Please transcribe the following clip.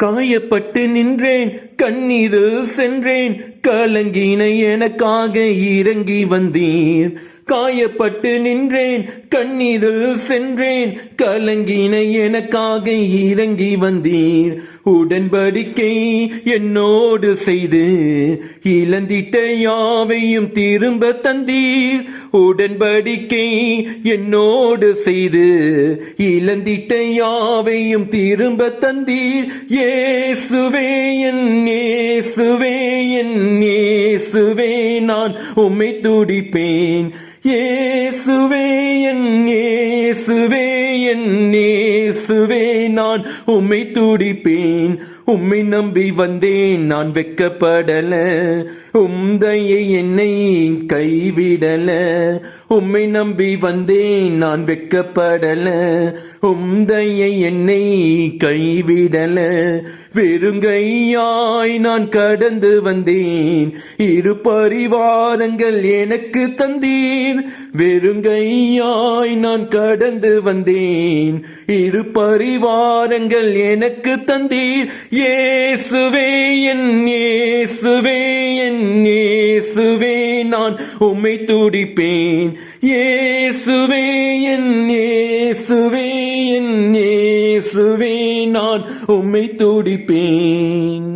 காயப்பட்டு நின்றேன் கண்ணீரில் சென்றேன் கலங்கினை எனக்காக இறங்கி வந்தீர். காயப்பட்டு நின்றேன் கண்ணீரில் சென்றேன் கலங்கினை எனக்காக இறங்கி வந்தீர். உடன்படிக்கை என்னோடு செய்து இழந்திட்ட யாவையும் திரும்ப தந்தீர். உடன்படிக்கை என்னோடு செய்து இழந்திட்ட யாவையும் திரும்ப தந்தீர். ஏசுவே என் ஏசுவே என் இயேசுவே நான் உம்மை துடிப்பேன். இயேசுவே என் இயேசுவே என் நான் உம்மை துடிப்பேன். உம்மை நம்பி வந்தேன் நான் வெக்கப்படல. உம்தையை என்னை கைவிடல. உம்மை நம்பி வந்தேன் நான் வெக்கப்படல. உம்தையை என்னை கைவிடல. வெறுங்கையாய் நான் கடந்து வந்தேன். இரு பரிவாரங்கள் எனக்கு தந்தீர். வெறுங்கையாய் நான் கடந்து வந்தேன். இரு பரிவாரங்கள் எனக்கு தந்தீர். ஏசுவே என் ஏசுவே என் ஏசுவே நான் உம்மை துடிப்பேன் ஏசுவே என் ஏசுவே என் ஏசுவே நான் உம்மை துடிப்பேன்